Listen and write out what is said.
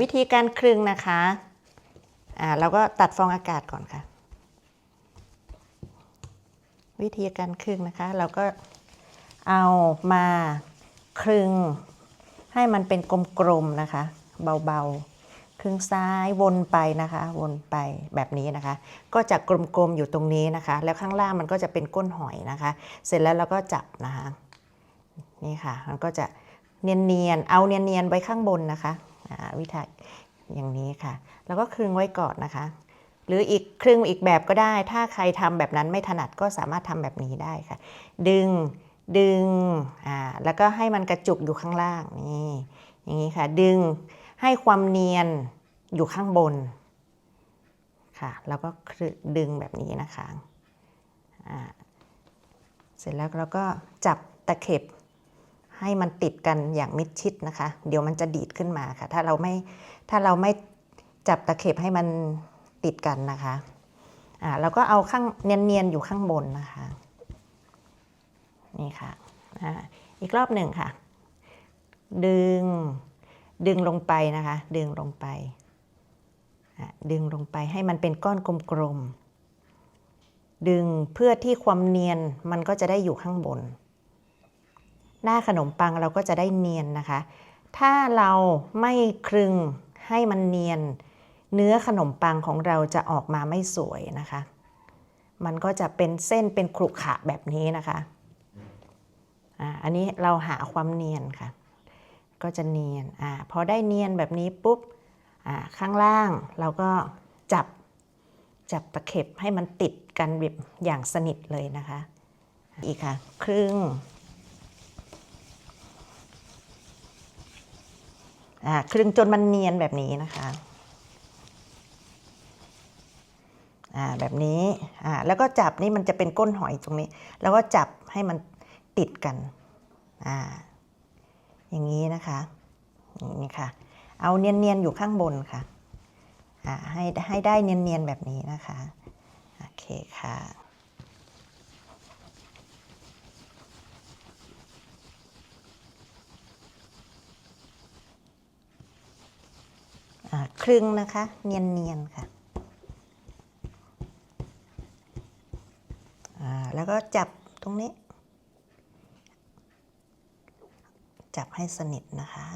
วิธีการคลึงนะคะเราก็ตัดฟองอากาศก่อนค่ะ วิธีการคลึงนะคะ เราก็เอามาคลึงให้มันเป็นกลมๆนะคะ เบาๆ คลึงซ้ายวนไปนะคะ วนไปแบบนี้นะคะ ก็จะกลมๆอยู่ตรงนี้นะคะ แล้วข้างล่างมันก็จะเป็นก้นหอยนะคะ เสร็จแล้วเราก็จับนะคะ นี่ค่ะ มันก็จะเนียนๆ เอาเนียนๆไว้ข้างบนนะคะ วิธีอย่างนี้ค่ะ แล้วก็คลึงไว้ก่อนนะคะ หรืออีกคลึงอีกแบบก็ได้ ถ้าใครทำแบบนั้นไม่ถนัดก็สามารถทำแบบนี้ได้ค่ะ ดึงดึงอ่าแล้วก็ให้มันกระจุกอยู่ข้างล่างนี่อย่างนี้ค่ะ ดึงให้ความเนียนอยู่ข้างบนค่ะ แล้วก็ดึงแบบนี้นะคะ เสร็จแล้วเราก็จับตะเข็บ ให้มันติดกันอย่างมิดชิดนะคะ เดี๋ยวมันจะดีดขึ้นมาค่ะ ถ้าเราไม่ถ้าเราไม่จับตะเข็บให้มันติดกันนะคะอ่าเราก็เอาข้างเนียนๆอยู่ข้างบนนะคะนี่ค่ะอ่าอีกรอบหนึ่งค่ะ ดึงดึงลงไปนะคะ ดึงลงไปดึงลงไปให้มันเป็นก้อนกลมๆดึงเพื่อที่ความเนียนมันก็จะได้อยู่ข้างบน หน้าขนมปังเราก็จะได้เนียนนะคะ ถ้าเราไม่คลึงให้มันเนียน เนื้อขนมปังของเราจะออกมาไม่สวยนะคะ มันก็จะเป็นเส้นเป็นขรุขระแบบนี้นะคะอ่าอันนี้เราหาความเนียนค่ะ ก็จะเนียนอาพอได้เนียนแบบนี้ปุ๊บอ่าข้างล่างเราก็จับจับตะเข็บให้มันติดกันแบบอย่างสนิทเลยนะคะ อีกค่ะ ครึ่ง อ่าคลึงจนมันเนียนแบบนี้นะคะอ่าแบบนี้อ่าแล้วก็จับนี่มันจะเป็นก้นหอยตรงนี้ แล้วก็จับให้มันติดกันอ่าอย่างนี้นะคะอย่างนี้ค่ะ เอาเนียนๆอยู่ข้างบนค่ะอ่าให้ให้ได้เนียนๆแบบนี้นะคะโอเคค่ะ ครึ่งนะคะ เนียนๆค่ะอ่าแล้วก็จับตรงนี้ จับให้สนิทนะคะ